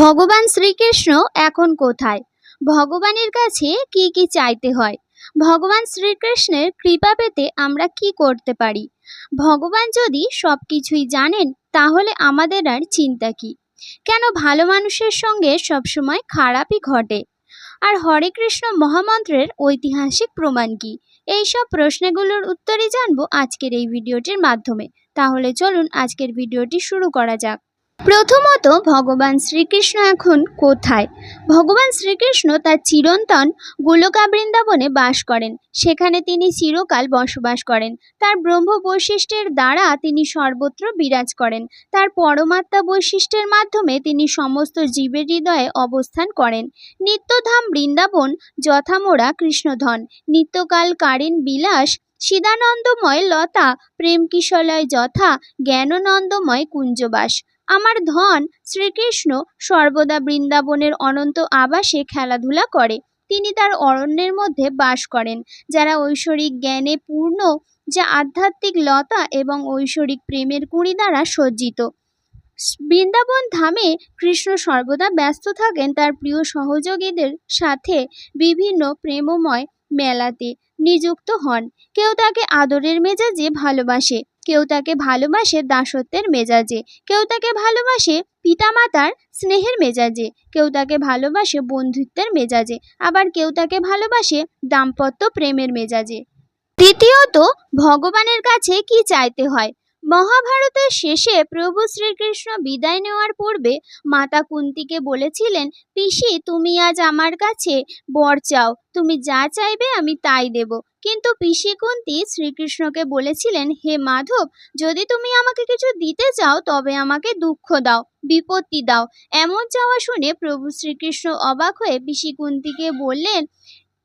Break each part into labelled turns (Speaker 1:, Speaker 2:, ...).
Speaker 1: ভগবান শ্রীকৃষ্ণ এখন কোথায়? ভগবানের কাছে কি কি চাইতে হয়? ভগবান শ্রীকৃষ্ণের কৃপা পেতে আমরা কি করতে পারি? ভগবান যদি সব কিছুই জানেন, তাহলে আমাদের আর চিন্তা কি? কেন ভালো মানুষের সঙ্গে সবসময় খারাপই ঘটে? আর হরে কৃষ্ণ মহামন্ত্রের ঐতিহাসিক প্রমাণ কি? এইসব প্রশ্নগুলোর উত্তরই জানব আজকের এই ভিডিওটির মাধ্যমে। তাহলে চলুন আজকের ভিডিওটি শুরু করা যাক। প্রথমত, ভগবান শ্রীকৃষ্ণ এখন কোথায়? ভগবান শ্রীকৃষ্ণ তার চিরন্তন গোলকা বৃন্দাবনে বাস করেন। সেখানে তিনি চিরকাল বসবাস করেন। তার ব্রহ্ম বৈশিষ্ট্যের দ্বারা তিনি সর্বত্র বিরাজ করেন। তার পরমাত্মা বৈশিষ্ট্যের মাধ্যমে তিনি সমস্ত জীবের হৃদয়ে অবস্থান করেন। নিত্যধাম বৃন্দাবন, যথামোরা কৃষ্ণধন, নিত্যকাল কারেন বিলাস সিদানন্দময় লতা প্রেম কিশলয় যথা, জ্ঞাননন্দময় কুঞ্জবাস। আমার ধন শ্রীকৃষ্ণ সর্বদা বৃন্দাবনের অনন্ত আবাসে খেলাধুলা করে। তিনি তার অরণ্যের মধ্যে বাস করেন, যারা ঐশ্বরিক জ্ঞানে পূর্ণ, যা আধ্যাত্মিক লতা এবং ঐশ্বরিক প্রেমের কুঁড়ি দ্বারা সজ্জিত। বৃন্দাবন ধামে কৃষ্ণ সর্বদা ব্যস্ত থাকেন তার প্রিয় সহযোগীদের সাথে বিভিন্ন প্রেমময় মেলাতে নিযুক্ত হন। কেউ তাকে আদরের মেজাজে ভালোবাসে, কেউ তাকে ভালোবাসে দাসত্বের মেজাজে, কেউ তাকে ভালোবাসে পিতামাতার স্নেহের মেজাজে, কেউ তাকে ভালোবাসে বন্ধুত্বের মেজাজে, আবার কেউ তাকে ভালোবাসে দাম্পত্য প্রেমের মেজাজে। দ্বিতীয়ত, ভগবানের কাছে কি চাইতে হয়? মহাভারতের শেষে প্রভু শ্রীকৃষ্ণ বিদায় নেওয়ার পূর্বে মাতা কুন্তিকে বলেছিলেন, পিসি, তুমি আজ আমার কাছে বর চাও। তুমি যা চাইবে আমি তাই দেব। কিন্তু পিসি কুন্তি শ্রীকৃষ্ণকে বলেছিলেন, হে মাধব, যদি তুমি আমাকে কিছু দিতে চাও, তবে আমাকে দুঃখ দাও, বিপত্তি দাও। এমন চাওয়া শুনে প্রভু শ্রীকৃষ্ণ অবাক হয়ে পিসি কুন্তিকে বললেন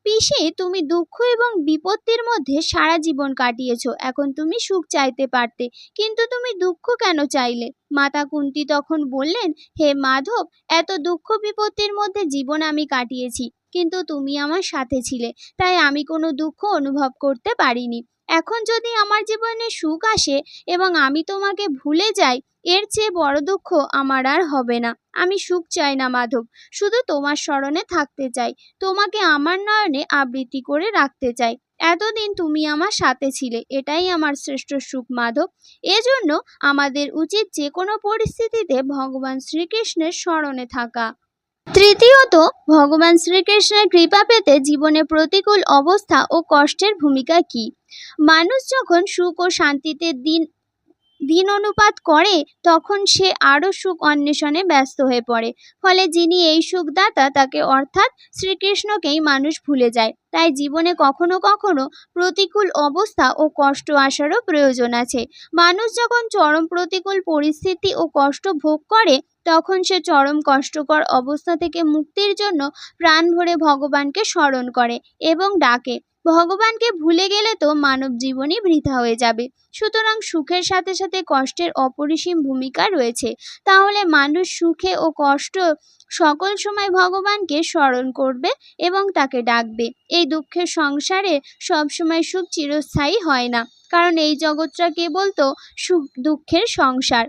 Speaker 1: পিসি তুমি দুঃখ এবং বিপত্তির মধ্যে সারা জীবন কাটিয়েছ। এখন তুমি সুখ চাইতে পারতে, কিন্তু তুমি দুঃখ কেন চাইলে? মাতা কুন্তি তখন বললেন, হে মাধব, এত দুঃখ বিপত্তির মধ্যে জীবন আমি কাটিয়েছি, কিন্তু তুমি আমার সাথে ছিলে, তাই আমি কোনো দুঃখ অনুভব করতে পারিনি। এখন যদি আমার জীবনে সুখ আসে এবং আমি তোমাকে ভুলে যাই, এর চেয়ে বড় দুঃখ আমার আর হবে না। আমি সুখ চাই না, মাধব। শুধু তোমার স্মরণে থাকতে চাই। তোমাকে আমার নয়নে আবৃত্তি করে রাখতে চাই। এতদিন তুমি আমার সাথে ছিলে, এটাই আমার শ্রেষ্ঠ সুখ, মাধব। এজন্য আমাদের উচিত যে কোনো পরিস্থিতিতে ভগবান শ্রীকৃষ্ণের স্মরণে থাকা। তৃতীয়ত, ভগবান শ্রীকৃষ্ণের কৃপা পেতে জীবনে প্রতিকূল অবস্থা ও কষ্টের ভূমিকা কি? মানুষ যখন সুখ ও শান্তিতে দিন দিন অনুপাত করে, তখন সে আরও সুখ অন্বেষণে ব্যস্ত হয়ে পড়ে। ফলে যিনি এই সুখদাতা, তাকে অর্থাৎ শ্রীকৃষ্ণকেই মানুষ ভুলে যায়। তাই জীবনে কখনো কখনো প্রতিকূল অবস্থা ও কষ্ট আসারও প্রয়োজন আছে। মানুষ যখন চরম প্রতিকূল পরিস্থিতি ও কষ্ট ভোগ করে, তখন সে চরম কষ্টকর অবস্থা থেকে মুক্তির জন্য প্রাণ ভরে ভগবানকে স্মরণ করে এবং ডাকে। ভগবানকে ভুলে গেলে তো মানব জীবনই বৃথা হয়ে যাবে। সুতরাং সুখের সাথে সাথে কষ্টের অপরিসীম ভূমিকা রয়েছে। তাহলে মানুষ সুখে ও কষ্ট সকল সময় ভগবানকে স্মরণ করবে এবং তাকে ডাকবে। এই দুঃখের সংসারে সবসময় সুখ চিরস্থায়ী হয় না। কারণ এই জগৎটা কেবল তো সুখ দুঃখের সংসার।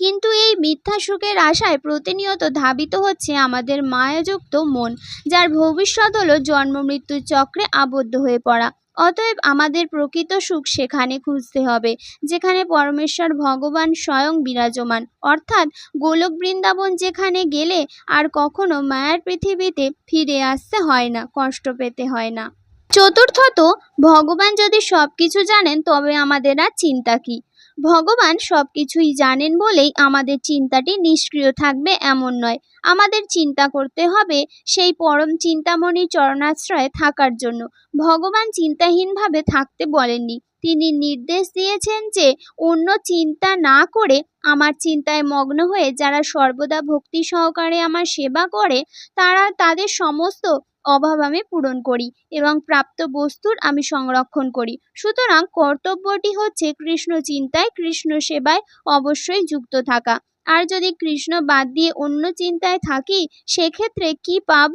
Speaker 1: কিন্তু এই মিথ্যা সুখের আশায় প্রতিনিয়ত ধাবিত হচ্ছে আমাদের মায়াযুক্ত মন, যার ভবিষ্যৎ হলো জন্ম মৃত্যুর চক্রে আবদ্ধ হয়ে পড়া। অতএব আমাদের প্রকৃত সুখ সেখানে খুঁজতে হবে, যেখানে পরমেশ্বর ভগবান স্বয়ং বিরাজমান। অর্থাৎ গোলক বৃন্দাবন যেখানে গেলে আর কখনো মায়ার পৃথিবীতে ফিরে আসতে হয় না, কষ্ট পেতে হয় না। চতুর্থত, ভগবান যদি সব কিছু জানেন তবে আমাদের আর চিন্তা কি? ভগবান সব কিছুই জানেন বলেই আমাদের চিন্তাটি নিষ্ক্রিয় থাকবে এমন নয়। আমাদের চিন্তা করতে হবে সেই পরম চিন্তামণির চরণাশ্রয়ে থাকার জন্য। ভগবান চিন্তাহীনভাবে থাকতে বলেননি। তিনি নির্দেশ দিয়েছেন যে অন্য চিন্তা না করে আমার চিন্তায় মগ্ন হয়ে যারা সর্বদা ভক্তি সহকারে আমার সেবা করে, তারা তাদের সমস্ত অভাব আমি পূরণ করি এবং প্রাপ্ত বস্তুর আমি সংরক্ষণ করি। সুতরাং কর্তব্যটি হচ্ছে কৃষ্ণ চিন্তায় কৃষ্ণ সেবায় অবশ্যই যুক্ত থাকা। আর যদি কৃষ্ণ বাদ দিয়ে অন্য চিন্তায় থাকি, সেক্ষেত্রে কি পাব?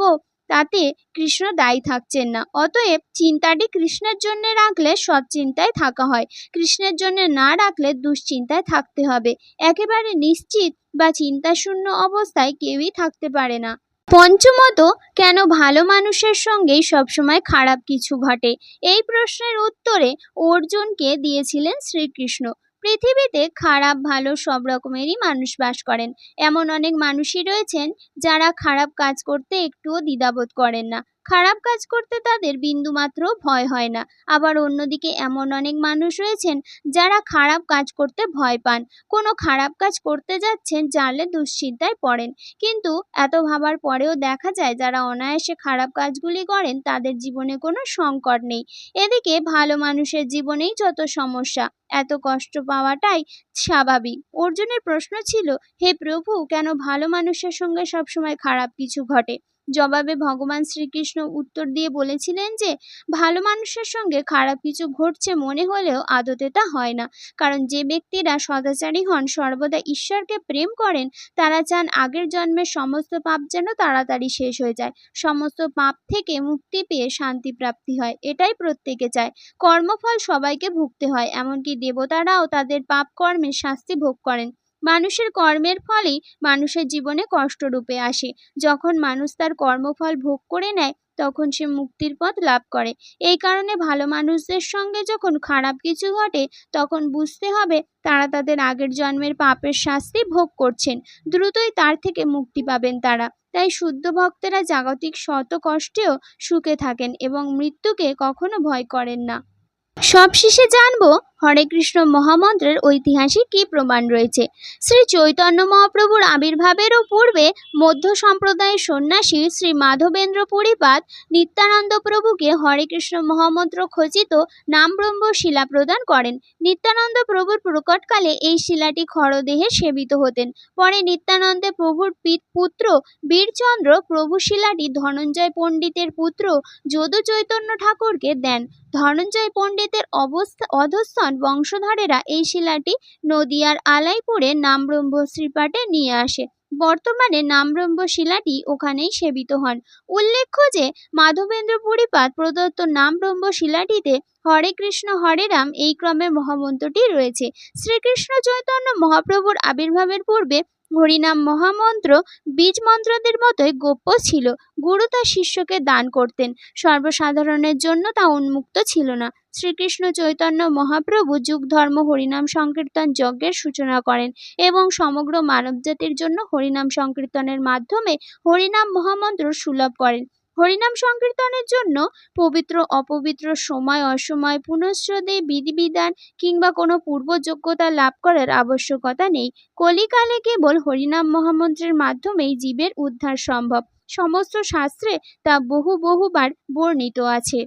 Speaker 1: তাতে কৃষ্ণ দায়ী থাকছেন না। অতএব চিন্তাটি কৃষ্ণের জন্য রাখলে সৎ চিন্তায় থাকা হয়। কৃষ্ণের জন্য না রাখলে দুশ্চিন্তায় থাকতে হবে। একেবারে নিশ্চিত বা চিন্তাশূন্য অবস্থায় কেউই থাকতে পারে না। পঞ্চমত, কেন ভালো মানুষের সঙ্গেই সবসময় খারাপ কিছু ঘটে? এই প্রশ্নের উত্তরে অর্জুনকে দিয়েছিলেন শ্রীকৃষ্ণ। পৃথিবীতে খারাপ, ভালো সব রকমেরই মানুষ বাস করেন। এমন অনেক মানুষই রয়েছেন যারা খারাপ কাজ করতে একটুও দ্বিধাবোধ করেন না। খারাপ কাজ করতে তাদের বিন্দুমাত্র ভয় হয় না। আবার অন্যদিকে এমন অনেক মানুষ রয়েছেন যারা খারাপ কাজ করতে ভয় পান। কোনো খারাপ কাজ করতে যাচ্ছেন জানলে দুশ্চিন্তায় পড়েন। কিন্তু এত ভাবার পরেও দেখা যায় যারা অনায়াসে খারাপ কাজগুলি করেন তাদের জীবনে কোনো সংকট নেই। এদিকে ভালো মানুষের জীবনেই যত সমস্যা, এত কষ্ট পাওয়াটাই স্বাভাবিক। অর্জুনের প্রশ্ন ছিল, হে প্রভু, কেন ভালো মানুষের সঙ্গে সবসময় খারাপ কিছু ঘটে? জবাবে ভগবান শ্রীকৃষ্ণ উত্তর দিয়ে বলেছিলেন যে, ভালো মানুষের সঙ্গে খারাপ কিছু ঘটছে মনে হলেও আদতে তা হয় না। কারণ যে ব্যক্তিরা সদাচারী হন, সর্বদা ঈশ্বরকে প্রেম করেন, তারা চান আগের জন্মের সমস্ত পাপ যেন তাড়াতাড়ি শেষ হয়ে যায়। সমস্ত পাপ থেকে মুক্তি পেয়ে শান্তি প্রাপ্তি হয়, এটাই প্রত্যেকে চায়। কর্মফল সবাইকে ভুগতে হয়, এমনকি দেবতারাও তাদের পাপ কর্মের শাস্তি ভোগ করেন। মানুষের কর্মের ফলেই মানুষের জীবনে কষ্টরূপে আসে। যখন মানুষ তার কর্মফল ভোগ করে নেয়, তখন সে মুক্তির পথ লাভ করে। এই কারণে ভালো মানুষদের সঙ্গে যখন খারাপ কিছু ঘটে, তখন বুঝতে হবে তারা তাদের আগের জন্মের পাপের শাস্তি ভোগ করছেন। দ্রুতই তার থেকে মুক্তি পাবেন তারা। তাই শুদ্ধ ভক্তেরা জাগতিক শত কষ্টেও সুখে থাকেন এবং মৃত্যুকে কখনো ভয় করেন না। সবশেষে জানব হরে কৃষ্ণ মহামন্ত্রের ঐতিহাসিক কী প্রমাণ রয়েছে? শ্রী চৈতন্য মহাপ্রভুর আবির্ভাবেরও পূর্বে মধ্য সম্প্রদায়ের সন্ন্যাসী শ্রী মাধবেন্দ্র পরিপাত নিত্যানন্দ প্রভুকে হরে কৃষ্ণ মহামন্ত্র খচিত নামব্রহ্ম শিলা প্রদান করেন। নিত্যানন্দ প্রভুর প্রকটকালে এই শিলাটি খরদেহে সেবিত হতেন। পরে নিত্যানন্দে প্রভুর পিত- পুত্র বীরচন্দ্র প্রভু শিলাটি ধনঞ্জয় পণ্ডিতের পুত্র যদু চৈতন্য ঠাকুরকে দেন। ধনঞ্জয় পণ্ডিতের অবস্থা অধস্তন বংশধরেরা এই শিলাটি নদিয়ার আলাইপুরে নামব্রহ্ম শ্রীপাটে নিয়ে আসে। বর্তমানে নামব্রহ্ম শিলাটি ওখানেই সেবিত হন। উল্লেখ্য যে মাধবেন্দ্র পরিপাত প্রদত্ত নামব্রহ্ম শিলাটিতে হরে কৃষ্ণ, হরে রাম এই ক্রমে মহামন্ত্রটি রয়েছে। শ্রীকৃষ্ণ চৈতন্য মহাপ্রভুর আবির্ভাবের পূর্বে হরিনাম মহামন্ত্র বীজ মন্ত্রদের মতোই গোপ্য ছিল। গুরু তার শিষ্যকে দান করতেন। সর্বসাধারণের জন্য তা উন্মুক্ত ছিল না। শ্রীকৃষ্ণ চৈতন্য মহাপ্রভু যুগ ধর্ম হরিনাম সংকীর্তন যজ্ঞের সূচনা করেন এবং সমগ্র মানবজাতির জন্য হরিনাম সংকীর্তনের মাধ্যমে হরিনাম মহামন্ত্র সুলভ করেন। হরিনাম সংকীর্তনের জন্য পবিত্র, অপবিত্র, সময়, অসময় পুনঃশ্রদে বিধিবিধান কিংবা কোনো পূর্বযোগ্যতা লাভ করার আবশ্যকতা নেই। কলিকালে কেবল হরিনাম মহামন্ত্রের মাধ্যমেই জীবের উদ্ধার সম্ভব। সমস্ত শাস্ত্রে তা বহু বহুবার বর্ণিত আছে।